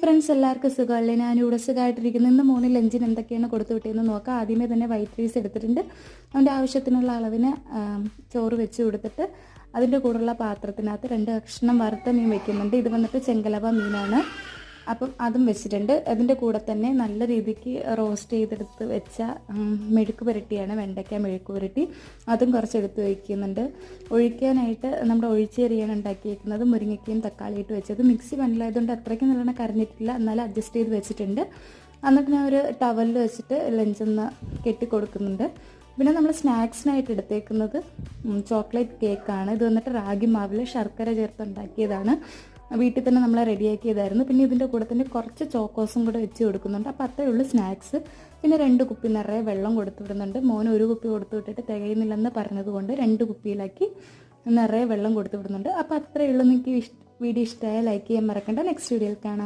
Friends എല്ലാവർക്കും സുഖമല്ലേ? ഞാൻ ഇവിടെ ഇന്ന് മൂന്ന് ലഞ്ചിന് എന്തൊക്കെയാണ് കൊടുത്തു വിട്ടതെന്ന് നോക്കാം. ആദ്യമേ തന്നെ വൈറ്റ് റൈസ് എടുത്തിട്ടുണ്ട്. അവന്റെ ആവശ്യത്തിനുള്ള അളവിന് ചോറ് വെച്ച് കൊടുത്തിട്ട് അതിന്റെ കൂടെയുള്ള പാത്രത്തിനകത്ത് രണ്ട് കഷ്ണം വറുത്ത മീൻ വെക്കുന്നുണ്ട്. ഇത് വന്നിട്ട് ചെങ്കലവ മീനാണ്. അപ്പം അതും വെച്ചിട്ടുണ്ട്. അതിന്റെ കൂടെ തന്നെ നല്ല രീതിക്ക് റോസ്റ്റ് ചെയ്തെടുത്ത് വെച്ച മെഴുക്ക് പുരട്ടിയാണ് വെണ്ടയ്ക്ക മെഴുക്ക് പുരട്ടി. അതും കുറച്ച് എടുത്ത് വയ്ക്കുന്നുണ്ട് ഒഴിക്കാനായിട്ട് നമ്മുടെ ഒഴിച്ചേരിയാണ് ഉണ്ടാക്കിയേക്കുന്നത്. മുരിങ്ങയ്ക്കയും തക്കാളിയിട്ട് വെച്ചത്. മിക്സി മണ്ണിലായതുകൊണ്ട് അത്രയ്ക്ക് നല്ലോണം കരഞ്ഞിട്ടില്ല. എന്നാലും അഡ്ജസ്റ്റ് ചെയ്ത് വെച്ചിട്ടുണ്ട്. എന്നിട്ട് ഞാൻ ഒരു ടവലിൽ വെച്ചിട്ട് ലഞ്ചൊന്ന് കെട്ടി കൊടുക്കുന്നുണ്ട് പിന്നെ നമ്മൾ സ്നാക്സിനായിട്ട് എടുത്തേക്കുന്നത് ചോക്ലേറ്റ് കേക്കാണ്. ഇത് വന്നിട്ട് റാഗി മാവിൽ ശർക്കര ചേർത്ത് ഉണ്ടാക്കിയതാണ്. വീട്ടിൽ തന്നെ നമ്മൾ റെഡിയാക്കിയതായിരുന്നു പിന്നെ ഇതിന്റെ കൂടെ തന്നെ കുറച്ച് ചോക്കോസും കൂടെ വെച്ച് കൊടുക്കുന്നുണ്ട്. അപ്പോൾ അത്രയേ ഉള്ളൂ സ്നാക്സ്. പിന്നെ രണ്ട് കുപ്പി നിറയെ വെള്ളം കൊടുത്തു വിടുന്നുണ്ട്. മോൻ ഒരു കുപ്പി കൊടുത്തു വിട്ടിട്ട് തികയുന്നില്ലെന്ന് പറഞ്ഞതുകൊണ്ട് രണ്ട് കുപ്പിയിലാക്കി നിറയെ വെള്ളം കൊടുത്തു വിടുന്നുണ്ട്. അപ്പോൾ അത്രയേ ഉള്ളൂ. നിങ്ങൾക്ക് വീഡിയോ ഇഷ്ടമായ ലൈക്ക് ചെയ്യാൻ മറക്കണ്ട. നെക്സ്റ്റ് വീഡിയോയിൽ കാണാം.